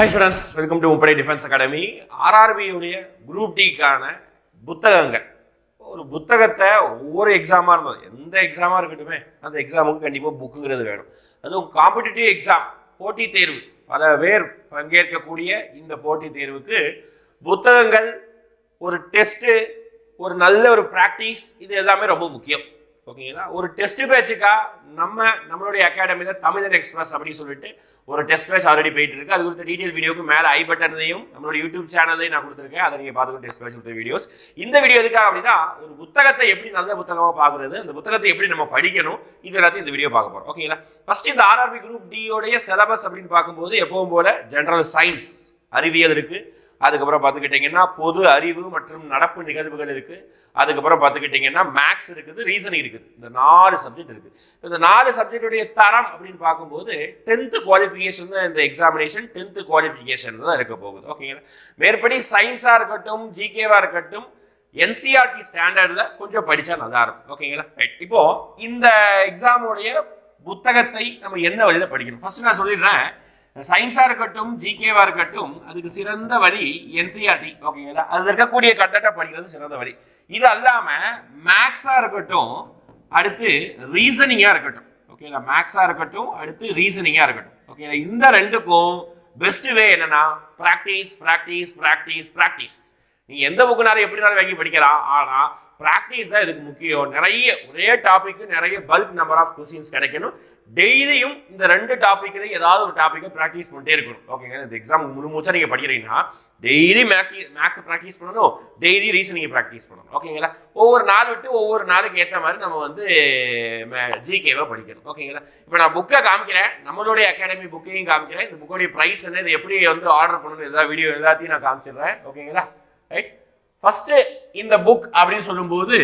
Hi students welcome to முப்படை defence academy ஆர்ஆர்பியுடைய group டிக்கான புத்தகங்கள். ஒரு புத்தகத்தை ஒவ்வொரு எக்ஸாமாக இருந்தது எந்த எக்ஸாமாக இருக்கட்டுமே அந்த எக்ஸாமுக்கு கண்டிப்பாக புக்குங்கிறது வேணும். அதுவும் காம்படிட்டிவ் எக்ஸாம் போட்டித் தேர்வு. பல பேர் பங்கேற்கக்கூடிய இந்த போட்டித் தேர்வுக்கு புத்தகங்கள் ஒரு டெஸ்ட்டு ஒரு நல்ல ஒரு ப்ராக்டிஸ் இது எல்லாமே ரொம்ப முக்கியம். ஓகேங்களா? ஒரு டெஸ்ட் பேட்சுக்கா நம்ம நம்மளுடைய அகாடமியில் தமிழன் எக்ஸ்பிரஸ் அப்படின்னு சொல்லிட்டு ஒரு டெஸ்ட் பேட்ச் ஆல்ரெடி போயிட்டு இருக்கு அது குறித்த டீடைல் வீடியோக்கு மேலே ஐ பட்டனையும் நம்மளோட யூடியூப் சேனல்லையும் நான் கொடுத்துருக்கேன். அதை நீங்கள் பார்த்துக்கோ டெஸ்ட் பேட்ச் கொடுத்த வீடியோஸ் இந்த வீடியோ எதுக்காக அப்படின்னா ஒரு புத்தகத்தை எப்படி நல்ல புத்தகமாக பார்க்குறது அந்த புத்தகத்தை எப்படி நம்ம படிக்கணும் இது எல்லாத்தையும் இந்த வீடியோ பார்க்க போகிறோம் ஓகேங்களா? ஃபர்ஸ்ட் இந்த ஆர்ஆர்பி குரூப் டியோடைய சிலபஸ் அப்படின்னு பார்க்கும்போது எப்பவும் போல ஜென்ரல் சயின்ஸ் அறிவியல் இருக்குது அதுக்கப்புறம் பார்த்துக்கிட்டிங்கன்னா பொது அறிவு மற்றும் நடப்பு நிகழ்வுகள் இருக்குது அதுக்கப்புறம் பார்த்துக்கிட்டிங்கன்னா மேக்ஸ் இருக்குது ரீசனிங் இருக்குது. இந்த நாலு சப்ஜெக்ட் இருக்குது இந்த நாலு சப்ஜெக்டுடைய தரம் அப்படின்னு பார்க்கும்போது டென்த்து குவாலிஃபிகேஷன் தான் இந்த எக்ஸாமினேஷன் டென்த்து குவாலிஃபிகேஷன் தான் இருக்க போகுது. ஓகேங்களா மேற்படி சயின்ஸாக இருக்கட்டும் ஜிகேவாக இருக்கட்டும் என்சிஆர்டி ஸ்டாண்டர்டில் கொஞ்சம் படித்தா நல்லா இருக்கும். ஓகேங்களா ரைட் இப்போ இந்த எக்ஸாமுடைய புத்தகத்தை நம்ம என்ன வழியில் படிக்கணும்? ஃபர்ஸ்ட் நான் சொல்லிடுறேன். சயின்ஸாக இருக்கட்டும் ஜிகேவாக இருக்கட்டும் அதுக்கு சிறந்த வழி என்சிஆர்டி ஓகேங்களா அதில் இருக்கக்கூடிய கட்டட்ட படிக்கிறது சிறந்த வழி இது அல்லாமல் மேக்ஸாக இருக்கட்டும் அடுத்து ரீசனிங்காக இருக்கட்டும். ஓகேங்களா மேக்ஸாக இருக்கட்டும் அடுத்து ரீசனிங்காக இருக்கட்டும். ஓகேங்களா இந்த ரெண்டுக்கும் பெஸ்ட் வே என்னன்னா ப்ராக்டிஸ் ப்ராக்டிஸ் ப்ராக்டிஸ் ப்ராக்டிஸ் நீ எந்த புக்குனாலும் எப்படினாலும் வாங்கி படிக்கலாம். ஆனால் ப்ராக்டிஸ் தான் இதுக்கு முக்கியம். நிறைய ஒரே டாப்பிக்கு நிறைய பல்க் நம்பர் ஆஃப் கொஸ்டின்ஸ் கிடைக்கணும். டெய்லியும் இந்த ரெண்டு டாப்பிக்லையும் ஏதாவது ஒரு டாப்பிக்கை ப்ராக்டிஸ் பண்ணிட்டே இருக்கணும். ஓகேங்க இந்த எக்ஸாம் முழு மூச்சா நீங்கள் படிக்கிறீங்கன்னா டெய்லி மேக்ஸ் ப்ராக்டிஸ் பண்ணணும். டெய்லி ரீசனிங் ப்ராக்டிஸ் பண்ணணும். ஓகேங்களா ஒவ்வொரு நாள் விட்டு ஒவ்வொரு நாளுக்கு ஏற்ற மாதிரி நம்ம வந்து ஜிகேவை படிக்கணும். ஓகேங்களா இப்போ நான் புக்கை காமிக்கிறேன். நம்மளுடைய அகாடமி புக்கையும் காமிக்கிறேன். இந்த புக்கோடைய ப்ரைஸ் என்ன இது எப்படி வந்து ஆர்டர் பண்ணணும் எல்லா வீடியோ எல்லாத்தையும் நான் காமிச்சிடுறேன். ஓகேங்களா ரைட் ஃபர்ஸ்ட் இந்த புக் அப்படின்னு சொல்லும்போது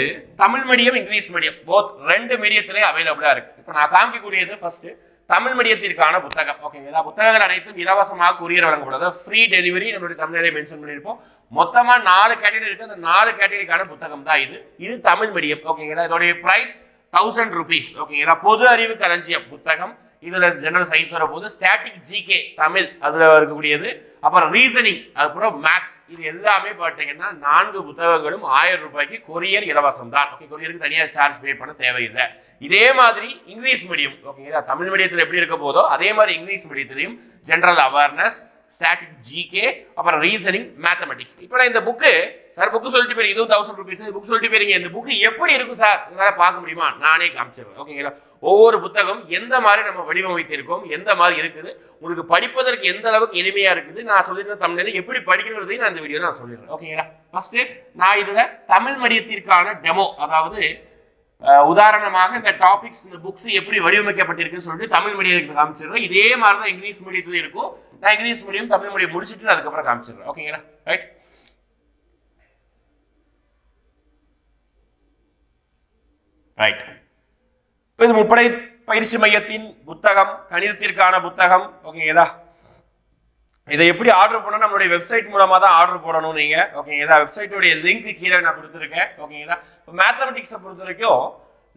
Tamil medium English medium both ரெண்டு மீடியத்திலே அவைலபிளா இருக்கு. இப்போ நான் காமிக்கக்கூடியது ஃபர்ஸ்ட் தமிழ் மீடியத்திற்கான புத்தகம். ஓகேங்களா புத்தகங்கள் அனைத்தும் இலவசமாக கொரியர் வழங்கக்கூடாது ஃப்ரீ டெலிவரி நம்மளுடைய தமிழிலே மென்ஷன் பண்ணியிருப்போம். மொத்தமா நாலு கேட்டகரி இருக்கு. அந்த நாலு கேட்டகரிக்கான புத்தகம் தான் இது. இது தமிழ் மீடியம் ஓகேங்களா இதோடைய பிரைஸ் தௌசண்ட் ருபீஸ் ஓகேங்களா பொது அறிவு களஞ்சியம் புத்தகம். இதுல ஜெனரல் சயின்ஸ் வர போது ஸ்டாட்டிக் ஜிகே தமிழ். அதுல இருக்கக்கூடியது அப்புறம் ரீசனிங் அதுக்கப்புறம் மேக்ஸ் இது எல்லாமே பார்த்தீங்கன்னா நான்கு புத்தகங்களும் ஆயிரம் ரூபாய்க்கு கொரியர் இலவசம் தான். ஓகே கொரியருக்கு தனியாக சார்ஜ் பே பண்ண தேவையில்லை. இதே மாதிரி இங்கிலீஷ் மீடியம் ஓகேங்களா தமிழ் மீடியத்தில் எப்படி இருக்க போதோ அதே மாதிரி இங்கிலீஷ் மீடியத்திலையும் ஜென்ரல் அவேர்னஸ் ஸ்டாட்டிக் ஜிகே அப்புறம் ரீசனிங் மேத்தமெட்டிக்ஸ் இப்போ நான் இந்த புக்கு சார் புக்கு சொல்லிட்டு போயிருங்க இதுவும் தௌசண்ட் ருபீஸ் புக் சொல்லிட்டு போயிருங்க. இந்த புக்கு எப்படி இருக்கும் சார் உங்களால் பார்க்க முடியுமா? நானே காமிச்சிடுறேன். ஓகேங்களா ஒவ்வொரு புத்தகம் எந்த மாதிரி நம்ம வடிவமைத்திருக்கோம் எந்த மாதிரி இருக்குது உங்களுக்கு படிப்பதற்கு எந்த அளவுக்கு எளிமையாக இருக்குது நான் சொல்லியிருந்த தமிழில் எப்படி படிக்கணுன்றதையும் நான் இந்த வீடியோ நான் சொல்லிடுறேன். ஓகேங்களா ஃபர்ஸ்ட் நான் இதில் தமிழ் மீடியத்திற்கான டெமோ அதாவது உதாரணமாக இந்த டாபிக்ஸ் இந்த புக்ஸ் எப்படி வடிவமைக்கப்பட்டிருக்குன்னு சொல்லிட்டு தமிழ் மீடியத்துக்கு காமிச்சிருக்கோம் இதே மாதிரி தான் இங்கிலீஷ் மீடியத்துலேயும் இருக்கும். நான் இங்கிலீஷ் மீடியம் தமிழ் மீடியம் முடிச்சுட்டு அதுக்கப்புறம் காமிச்சிடுறேன். ஓகேங்களா ரைட் ரைட் இப்போ இது முப்படை பயிற்சி மையத்தின் புத்தகம் கணிதத்திற்கான புத்தகம். ஓகேங்களா இதை எப்படி ஆர்டர் பண்ணணும் நம்மளுடைய வெப்சைட் மூலமா தான் ஆர்டர் போடணும் நீங்க. ஓகேங்களா வெப்சைட்டோடைய லிங்க் கீழே நான் கொடுத்துருக்கேன். ஓகேங்களா இப்போ மேத்தமெட்டிக்ஸை பொறுத்த வரைக்கும்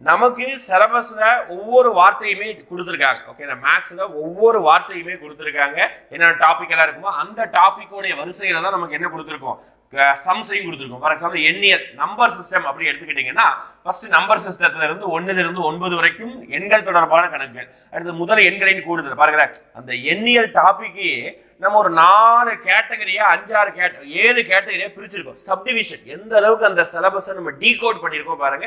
நமக்கு சிலபஸில் ஒவ்வொரு வார்த்தையுமே கொடுத்துருக்காங்க. ஓகேங்களா மேக்ஸில் ஒவ்வொரு வார்த்தையுமே கொடுத்துருக்காங்க. என்னென்ன டாபிக் எல்லாம் இருக்குமோ அந்த டாப்பிக்கோடைய வரிசையில் தான் நமக்கு என்ன கொடுத்துருக்கோம்? சம்ஸையும் கொடுத்துருக்கோம். ஃபார் எக்ஸாம்பிள் எண்ணியல் நம்பர் சிஸ்டம் அப்படி எடுத்துக்கிட்டிங்கன்னா ஃபர்ஸ்ட் நம்பர் சிஸ்டத்துல இருந்து ஒன்னிலிருந்து ஒன்பது வரைக்கும் எண்கள் தொடர்பான கணக்குகள். அடுத்து முதல் எண்களின் கூடுதல். பாருங்களேன் அந்த எண்ணியல் டாபிக்கு நம்ம ஒரு நாலு கேட்டகரியா அஞ்சாறு கேட்ட ஏழு கேட்டகரியா பிரிச்சிருக்கோம். சப்டிவிஷன் எந்த அளவுக்கு அந்த சிலபஸை நம்ம டீகோட் பண்ணியிருக்கோம் பாருங்க.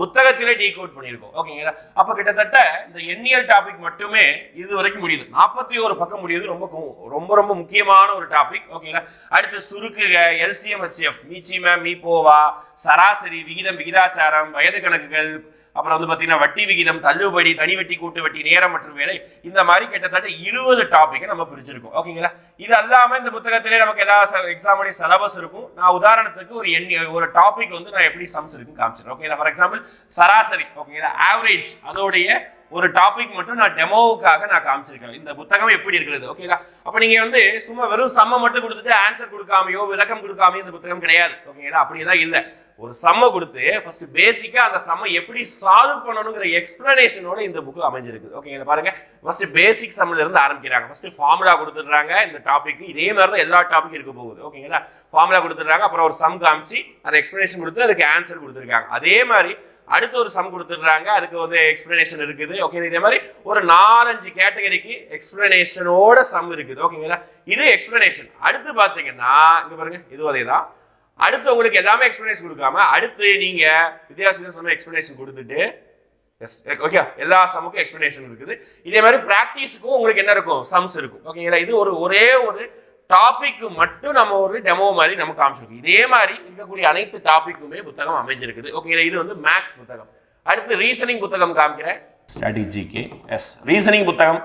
புத்தகத்திலே டீகோட் பண்ணியிருக்கோம். ஓகேங்களா அப்ப கிட்டத்தட்ட இந்த எண்ணியல் டாபிக் மட்டுமே இது வரைக்கும் முடியுது. நாற்பத்தி ஒரு பக்கம் முடியுது. ரொம்ப ரொம்ப ரொம்ப முக்கியமான ஒரு டாபிக் ஓகேங்களா அடுத்து சுருக்குக எல்சிஎம் ஹெச்எஃப் மீச்சிம மீபோவா சராசரி விகிதம் விகிதாச்சாரம் வயது கணக்குகள் அப்புறம் வந்து பார்த்தீங்கன்னா வட்டி விகிதம் தள்ளுபடி தனி வட்டி கூட்டு வட்டி நேரம் மற்றும் வேலை இந்த மாதிரி கிட்டத்தட்ட இருபது டாப்பிக்கை நம்ம பிரிச்சிருக்கோம். ஓகேங்களா இது அல்லாமல் இந்த புத்தகத்திலே நமக்கு ஏதாவது எக்ஸாமுடைய சிலபஸ் இருக்கும். நான் உதாரணத்துக்கு ஒரு எண் ஒரு டாபிக் வந்து நான் எப்படி சம்ஸ் இருக்குன்னு காமிச்சிருக்கேன் ஓகேங்களா ஃபார் எக்ஸாம்பிள் சராசரி. ஓகேங்களா ஆவரேஜ் அதோடைய ஒரு டாபிக் மட்டும் நான் டெமோவுக்காக நான் காமிச்சிருக்கேன். இந்த புத்தகம் எப்படி இருக்கிறது? ஓகேங்களா அப்போ நீங்கள் வந்து சும்மா வெறும் சம்ம மட்டும் கொடுத்துட்டு ஆன்சர் கொடுக்காமையோ விளக்கம் கொடுக்காமையோ இந்த புத்தகம் கிடையாது. ஓகேங்களா அப்படியெல்லாம் இல்லை. ஒரு சம்ம கொடுத்து ஃபர்ஸ்ட் பேசிக்கா அந்த சம்ம எப்படி சால்வ் பண்ணணுங்கிற எக்ஸ்பிளனேஷனோட இந்த புக் அமைஞ்சிருக்கு ஓகேங்களா பாருங்க. ஃபர்ஸ்ட் பேசிக் சம்ல இருந்து ஆரம்பிக்கிறாங்க. ஃபர்ஸ்ட் ஃபார்முலா கொடுத்துடுறாங்க. இந்த டாபிக் இதே மாதிரி தான் எல்லா டாபிக் இருக்க போகுது. ஓகேங்களா ஃபார்முலா கொடுத்துடுறாங்க. அப்புறம் ஒரு சம் காமிச்சு அந்த எக்ஸ்பிளனேஷன் கொடுத்து அதுக்கு ஆன்சர் கொடுத்துருக்காங்க. அதே மாதிரி அடுத்து ஒரு சம் கொடுத்துடுறாங்க. அதுக்கு வந்து எக்ஸ்பிளனேஷன் இருக்குது. ஓகே இதே மாதிரி ஒரு நாலஞ்சு கேட்டகரிக்கு எக்ஸ்பிளனேஷனோட சம் இருக்குது. ஓகேங்களா இது எக்ஸ்பிளனேஷன் அடுத்து பாத்தீங்கன்னா இங்க பாருங்க. இது அதே தான் அடுத்து உங்களுக்கு எல்லாமே எக்ஸ்பிளனேஷன் கொடுக்காம அடுத்து நீங்க வித்தியாசம் சம எக்ஸ்பிளனேஷன் கொடுத்துட்டு எஸ் ஓகே எல்லா சமுக்கும் எக்ஸ்பிளனேஷன் இருக்குது. இதே மாதிரி பிராக்டிஸுக்கும் உங்களுக்கு என்ன இருக்கும்? சம்ஸ் இருக்கும். ஓகேங்களா இது ஒரு ஒரே ஒரு டாபிக் மட்டும் நம்ம ஒரு டெமோ மாதிரி நம்ம காமிச்சிருக்கோம். இதே மாதிரி இருக்கக்கூடிய அனைத்து டாபிக்குமே புத்தகம் அமைஞ்சிருக்குது. ஓகேங்களா இது வந்து மேக்ஸ் புத்தகம். அடுத்து ரீசனிங் புத்தகம் காமிக்கிறேன். ஸ்ட்ராட்டஜிக்கு எஸ் ரீசனிங் புத்தகம்.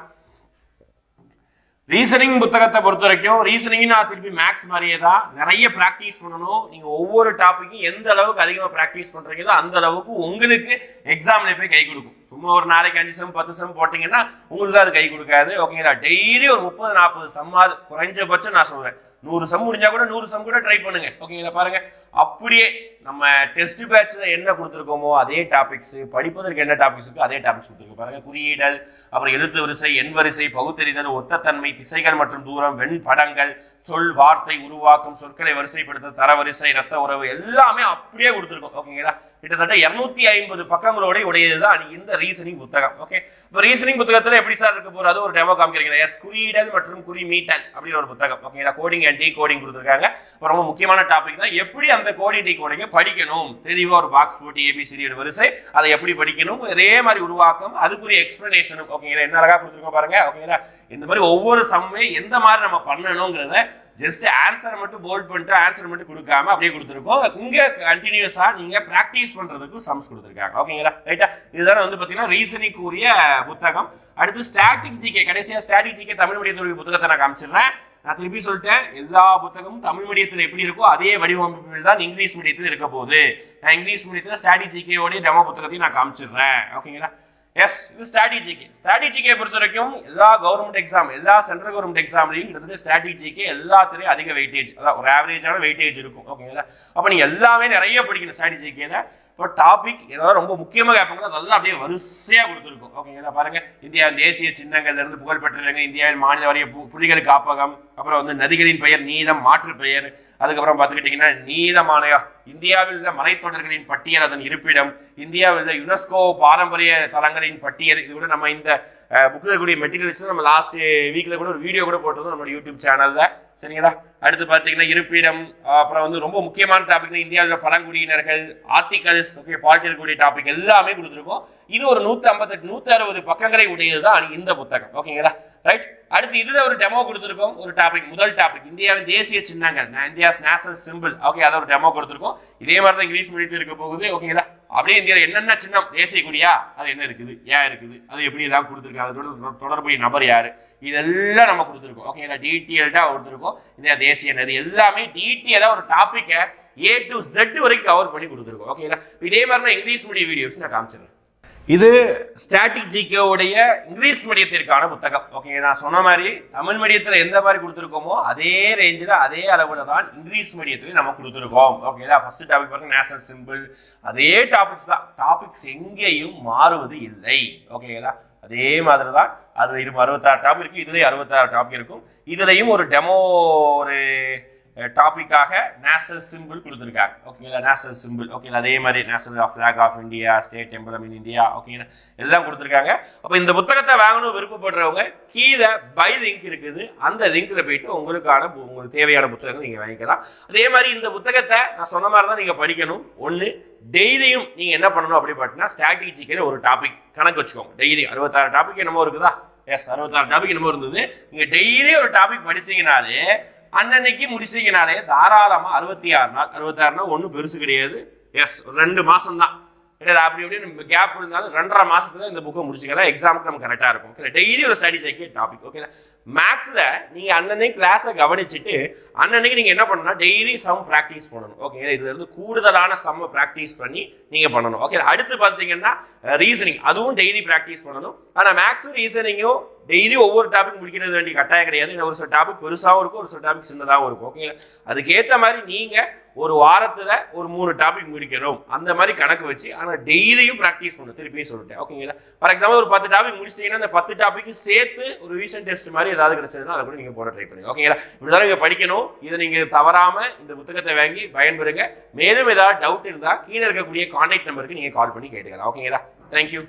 ரீசனிங் புத்தகத்தை பொறுத்த வரைக்கும் ரீசனிங் நான் திருப்பி மேக்ஸ் மாதிரியே தான். நிறைய ப்ராக்டிஸ் பண்ணணும். நீங்கள் ஒவ்வொரு டாப்பிக்கும் எந்த அளவுக்கு அதிகமாக ப்ராக்டிஸ் பண்ணுறீங்களோ அந்த அளவுக்கு உங்களுக்கு எக்ஸாமில் போய் கை கொடுக்கும். சும்மா ஒரு நாளைக்கு அஞ்சு சம் பத்து சம் போட்டிங்கன்னா உங்களுக்கு அது கை கொடுக்காது. ஓகேங்களா டெய்லி ஒரு முப்பது நாற்பது சம்மாது குறைஞ்சபட்சம் நான் சொல்கிறேன் நூறு சம் முடிஞ்சா கூட நூறு சம் கூட ட்ரை பண்ணுங்க. ஓகேங்களா பாருங்க. அப்படியே நம்ம டெஸ்ட் பேட்ச்ல என்ன கொடுத்துருக்கோமோ அதே டாபிக்ஸ் படிப்பதற்கு என்ன டாபிக்ஸ் இருக்கோ அதே டாபிக்ஸ் கொடுத்துருக்கோம். பாருங்க. குறியீடல் அப்புறம் எழுத்து வரிசை எண் வரிசை பகுத்தறிதல் ஒத்தத்தன்மை திசைகள் மற்றும் தூரம் வெண் படங்கள் சொல் வார்த்தை உருவாக்கம் சொற்களை வரிசைப்படுத்த தரவரிசை ரத்த உறவு எல்லாமே அப்படியே கொடுத்துருக்கோம் ஓகேங்களா கிட்டத்தட்ட இருநூத்தி ஐம்பது பக்கங்களோட உடையதுதான் இந்த ரீசனிங் புத்தகம் ஓகே இப்போ ரீசனிங் புத்தகத்துல எப்படி சார் இருக்க போறது ஒரு டெமோ காமிக்கிறீங்க. எஸ் குறியீடல் மற்றும் குறிமீட்டல் அப்படின்னு ஒரு புத்தகம் ஓகேங்களா கோடிங் அண்ட் டீ கோடிங் கொடுத்துருக்காங்க. ரொம்ப முக்கியமான டாபிக் தான் எப்படி அந்த கோடிங் டீ கோடிங்க படிக்கணும்? தெளிவா ஒரு பாக்ஸ் போட்டு ஏபிசிடியோட வரிசை அதை எப்படி படிக்கணும்? அதே மாதிரி உருவாக்கம் அதுக்குரிய எக்ஸ்பிளனேஷனும் ஓகேங்களா என்ன அழகா கொடுத்துருக்கோம் பாருங்க ஓகேங்களா இந்த மாதிரி ஒவ்வொரு சம்மே எந்த மாதிரி நம்ம பண்ணணுங்கிறத ஜஸ்ட் ஆன்சர் மட்டும் போல்ட் பண்ணிட்டு ஆன்சர் மட்டும் கொடுக்காம அப்படியே கொடுத்துருக்கோம். இங்கே கண்டினியூஸாக நீங்கள் ப்ராக்டிஸ் பண்ணுறதுக்கு சம்ஸ் கொடுத்துருக்காங்க. ஓகேங்களா? ரைட்டா இதுதானே வந்து பார்த்தீங்கன்னா ரீசனிங் உரிய புத்தகம். அடுத்து ஸ்ட்ராட்டஜிக்கே கடைசியாக ஸ்ட்ராட்டஜிக்கே தமிழ் ஜிகே தமிழ் புத்தகத்தை நான் காமிச்சிடுறேன். நான் திருப்பி சொல்லிட்டேன் எல்லா புத்தகமும் தமிழ் மீடியத்தில் எப்படி இருக்கோ அதே வடிவமைப்பில் தான் இங்கிலீஷ் மீடியத்தில் இருக்க போகுது. நான் இங்கிலீஷ் மீடியத்தில் ஸ்ட்ராட்டஜிக்கையோடைய டெமோ புத்தகத்தையும் நான் காமிச்சிடுறேன். ஓகேங்களா? எஸ் இது ஸ்ட்ராட்டஜிக்கு ஸ்ட்ராட்டஜிக்கே பொறுத்த வரைக்கும் எல்லா கவர்மெண்ட் எக்ஸாம் எல்லா சென்ட்ரல் கவர்மெண்ட் எக்ஸாம்லையும் கிட்டத்தட்ட ஸ்ட்ராட்டஜிக்கு எல்லாத்துலேயும் அதிக வெயிட்டேஜ் அதான் ஒரு ஆவரேஜான வெயிட்டேஜ் இருக்கும் ஓகேங்களா அப்போ நீ எல்லாமே நிறைய படிக்கணும் ஸ்ட்ராட்டஜிக்கையில் இப்போ டாபிக் ஏதாவது ரொம்ப முக்கியமாக கேட்பாங்க அதெல்லாம் அப்படியே வரிசையாக கொடுத்துருக்கும் ஓகேங்களா பாருங்க இந்தியா தேசிய சின்னங்கள்லேருந்து புகழ்பெற்றிருங்க இந்தியாவில் மாநில வாரிய பு- புலிகள் காப்பகம் அப்புறம் வந்து நதிகளின் பெயர் நீதம் மாற்று பெயர் அதுக்கப்புறம் பார்த்துக்கிட்டிங்கன்னா நீதமானயா இந்தியாவில் உள்ள மலைத்தொடர்களின் பட்டியல் அதன் இருப்பிடம். இந்தியாவில் உள்ள யுனெஸ்கோ பாரம்பரிய தலங்களின் பட்டியல். இது கூட நம்ம இந்த புக்கில் இருக்கக்கூடிய மெட்டீரியல்ஸ் நம்ம லாஸ்ட் வீக்கில் கூட ஒரு வீடியோ கூட போட்டிருந்தோம் நம்மளோட யூடியூப் சேனலில் சரிங்களா? அடுத்து பார்த்தீங்கன்னா இருப்பிடம் அப்புறம் வந்து ரொம்ப முக்கியமான டாபிக்னா இந்தியாவில் பழங்குடியினர்கள் ஆர்டிகல்ஸ் ஓகே பாலிட்டிக்கல் கூடிய டாபிக் எல்லாமே கொடுத்துருக்கோம். இது ஒரு நூற்றி ஐம்பத்தெட்டு நூற்றி அறுபது பக்கங்களை உடையது தான் இந்த புத்தகம். ஓகேங்களா? ரைட் அடுத்து இதில் ஒரு டெமோ கொடுத்துருக்கோம். ஒரு டாபிக் முதல் டாபிக் இந்தியாவின் தேசிய சின்னங்கள் இந்தியாஸ் நேஷனல் சிம்பிள் ஓகே அதை ஒரு டெமோ கொடுத்துருக்கோம். இதே மாதிரி தான் இங்கிலீஷ் மீடியத்தில் இருக்க போகுது. ஓகேங்களா? அப்படியே இந்தியாவில் என்னென்ன சின்னம்? தேசிய கொடியா? அது என்ன இருக்குது? ஏன் இருக்குது? அது எப்படி எல்லாம் கொடுத்துருக்காங்க? அதோட தொடர்புடைய நபர் யார்? இதெல்லாம் நம்ம கொடுத்துருக்கோம். ஓகேங்களா டீட்டெயில்டாக கொடுத்துருக்கோம். இந்தியா தேசிய நதி எல்லாமே டீட்டெயிலாக ஒரு டாப்பிக்கை ஏ டு செட் வரைக்கும் கவர் பண்ணி கொடுத்துருக்கோம். ஓகேங்களா இதே மாதிரி நான் இங்கிலீஷ் மீடியம் வீடியோஸ் நான் காமிச்சிடுறேன் இது ஸ்டாட்டிக் ஜிகேவுடைய இங்கிலீஷ் மீடியத்திற்கான புத்தகம். ஓகே நான் சொன்ன மாதிரி தமிழ் மீடியத்தில் எந்த மாதிரி கொடுத்துருக்கோமோ அதே ரேஞ்சில் அதே அளவில் தான் இங்கிலீஷ் மீடியத்திலையும் நம்ம கொடுத்துருக்கோம். ஓகேங்களா ஃபர்ஸ்ட் டாபிக் பாருங்க நேஷனல் சிம்பிள் அதே டாபிக்ஸ் தான். டாபிக்ஸ் எங்கேயும் மாறுவது இல்லை. ஓகேங்களா அதே மாதிரி தான். அது இருபது அறுபத்தாறு டாபிக் இருக்கும் இதுலேயும் அறுபத்தாறு டாபிக் இருக்கும். இதுலேயும் ஒரு டெமோ ஒரு டாப்பிக்காக நேஷனல் சிம்பிள் கொடுத்துருக்காங்க. ஓகேங்களா நேஷனல் சிம்பிள் ஓகேங்களா அதே மாதிரி national of flag of India state emblem in India ஓகேங்களா எல்லாம் கொடுத்துருக்காங்க. அப்போ இந்த புத்தகத்தை வாங்கணும் விருப்பப்படுறவங்க கீழே பை லிங்க் இருக்குது. அந்த லிங்க்ல போயிட்டு உங்களுக்கான பு- உங்களுக்கு தேவையான புத்தகங்கள் நீங்கள் வாங்கிக்கலாம். அதே மாதிரி இந்த புத்தகத்தை நான் சொன்ன மாதிரி தான் நீங்கள் படிக்கணும். ஒன்று டெய்லியும் நீங்கள் என்ன பண்ணணும் அப்படி பார்த்தீங்கன்னா ஸ்ட்ராட்டஜிக்கல் ஒரு டாபிக் கணக்கு வச்சுக்கோங்க. டெய்லி அறுபத்தாறு டாபிக் என்னமோ இருக்குதா? எஸ் அறுபத்தாறு டாபிக் என்னமோ இருந்தது. நீங்கள் டெய்லி ஒரு டாபிக் படிச்சீங்கனாலே அன்னன்னைக்கு முடிச்சீங்கனாலே தாராளமாக அறுபத்தி ஆறு நாள் அறுபத்தாறுனா ஒன்றும் பெருசு கிடையாது. எஸ் ரெண்டு மாதம் தான் கிடையாது அப்படி இப்படி கேப் இருந்தாலும் ரெண்டரை மாசத்துல இந்த புக்கை முடிச்சுக்கலாம். எக்ஸாமுக்கு நம்ம கரெக்டாக இருக்கும். ஓகே டெய்லி ஒரு ஸ்டடி செக் டாபிக் ஓகே மேக்ஸில் நீங்கள் அன்னன்னைக்கு கிளாஸை கவனிச்சுட்டு அன்னன்னைக்கு நீங்கள் என்ன பண்ணணும்னா டெய்லி சம் ப்ராக்டிஸ் பண்ணணும். ஓகே இதுலேருந்து கூடுதலான சம்மை ப்ராக்டிஸ் பண்ணி நீங்கள் பண்ணணும். ஓகே அடுத்து பார்த்தீங்கன்னா ரீசனிங் அதுவும் டெய்லி ப்ராக்டிஸ் பண்ணணும். ஆனால் மேக்ஸும் ரீசனிங்கும் டெய்லி ஒவ்வொரு டாபிக் முடிக்கிறது வேண்டிய கட்டாயம் கிடையாது. ஒரு சில டாபிக் பெருசாகவும் இருக்கும் ஒரு சில டாபிக் சின்னதாகவும் இருக்கும். ஓகேங்களா அதுக்கேற்ற மாதிரி நீங்கள் ஒரு வாரத்தில் ஒரு மூணு டாபிக் முடிக்கிறோம் அந்த மாதிரி கணக்கு வச்சு ஆனால் டெய்லியும் ப்ராக்டிஸ் பண்ணணும். திருப்பியும் சொல்லிட்டேன். ஓகேங்களா ஃபார் எக்ஸாம்பிள் ஒரு பத்து டாபிக் முடிச்சிட்டீங்கன்னா அந்த பத்து டாபிக்கு சேர்த்து ஒரு ரீசன்ட் டெஸ்ட் மாதிரி ஏதாவது கிடைச்சதுன்னா அதை கூட நீங்கள் போட ட்ரை பண்ணுங்க. ஓகேங்களா இப்படிதான் நீங்கள் படிக்கணும். இதை நீங்கள் தவறாமல் இந்த புத்தகத்தை வாங்கி பயன்பெறுங்க. மேலும் ஏதாவது டவுட் இருந்தால் கீழே இருக்கக்கூடிய கான்டாக்ட் நம்பருக்கு நீங்கள் கால் பண்ணி கேட்டுக்கலாம். ஓகேங்களா தேங்க்யூ